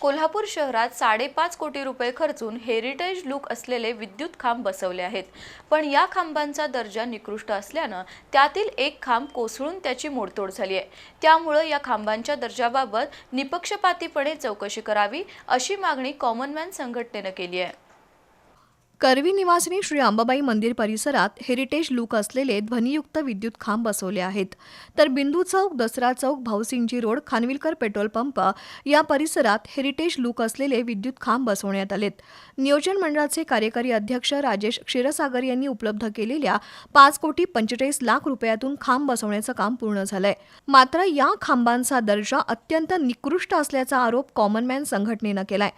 कोल्हापूर शहरात साडेपाच कोटी रुपये खर्चून हेरिटेज लुक असलेले विद्युत खांब बसवले आहेत. पण या खांबांचा दर्जा निकृष्ट असल्यानं त्यातील एक खांब कोसळून त्याची मोडतोड झाली आहे. त्यामुळं या खांबांच्या दर्जाबाबत निपक्षपातीपणे चौकशी करावी अशी मागणी कॉमनमॅन संघटनेनं केली आहे. करवी निवासिनी श्री अंबाबाई मंदिर परिसरात हेरिटेज लुक असलेले ध्वनियुक्त विद्युत खांब बसवले आहेत. तर Bindu Chowk Dasara Chowk Bhausingji road Khanvilkar petrol pump या परिसरात हेरिटेज लुक असलेले विद्युत खांब बसवण्यात आलेत. नियोजन मंडळाचे कार्यकारी अध्यक्ष राजेश क्षीरसागर यांनी उपलब्ध केलेल्या पाच कोटी पंचेचाळीस लाख रुपयातून खांब बसवण्याचं काम पूर्ण झालंय. मात्र या खांबांचा दर्जा अत्यंत निकृष्ट असल्याचा आरोप कॉमनमॅन संघटनेनं केलाय.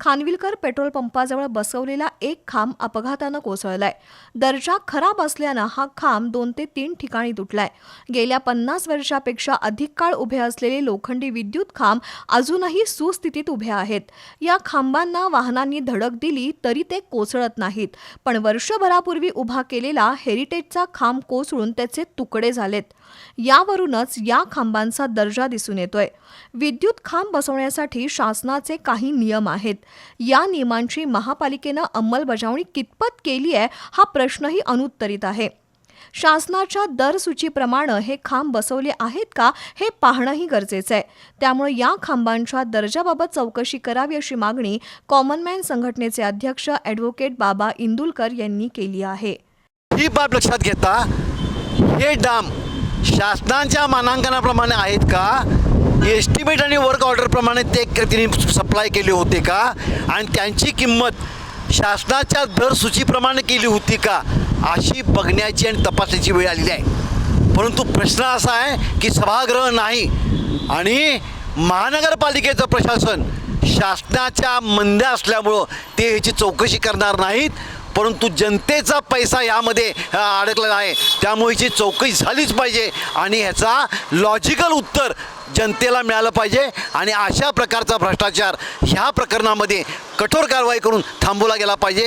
खानविलकर पेट्रोल पंपाजवळ बसवलेला एक खांब अपघातानं कोसळलाय. दर्जा खराब असल्यानं हा खांब दोन ते तीन ठिकाणी तुटलाय. गेल्या पन्नास वर्षापेक्षा अधिक काळ उभे असलेले लोखंडी विद्युत खांब अजूनही सुस्थितीत उभे आहेत. या खांबांना वाहनांनी धडक दिली तरी ते कोसळत नाहीत. पण वर्षभरापूर्वी उभा केलेला हेरिटेजचा खांब कोसळून त्याचे तुकडे झालेत. यावरूनच या खांबांचा दर्जा दिसून येतोय. विद्युत खांब बसवण्यासाठी शासनाचे काही नियम आहेत. या नियमांची महापालिकेनं अंमलबजावणी कितपत केली आहे हा प्रश्नही अनुत्तरित आहे. शासनाच्या दरसूचीप्रमाणे हे खांब बसवले आहेत का हे पाहणंही गरजेचं आहे. त्यामुळे या खांबांच्या दर्जाबाबत चौकशी करावी अशी मागणी कॉमनमॅन संघटनेचे अध्यक्ष ॲडव्होकेट बाबा इंदुलकर यांनी केली आहे. ही बाब लक्षात घेता हे डाम शासनाच्या मानांकनाप्रमाणे आहेत का? एस्टिमेट आणि वर्क ऑर्डरप्रमाणे ते तिने सप्लाय केले होते का? आणि त्यांची किंमत शासनाच्या दर सूचीप्रमाणे केली होती का? अशी बघण्याची आणि तपासण्याची वेळ आलेली आहे. परंतु प्रश्न असा आहे की सभागृह नाही आणि महानगरपालिकेचं प्रशासन शासनाच्या मंद्या असल्यामुळं ते ह्याची चौकशी करणार नाहीत. परंतु जनतेचा पैसा यामध्ये अडकलेला आहे. त्यामुळे ही चौकशी झालीच पाहिजे आणि ह्याचा लॉजिकल उत्तर जनतेला मिळालं पाहिजे आणि अशा प्रकारचा भ्रष्टाचार ह्या प्रकरणामध्ये कठोर कारवाई करून थांबवला गेला पाहिजे.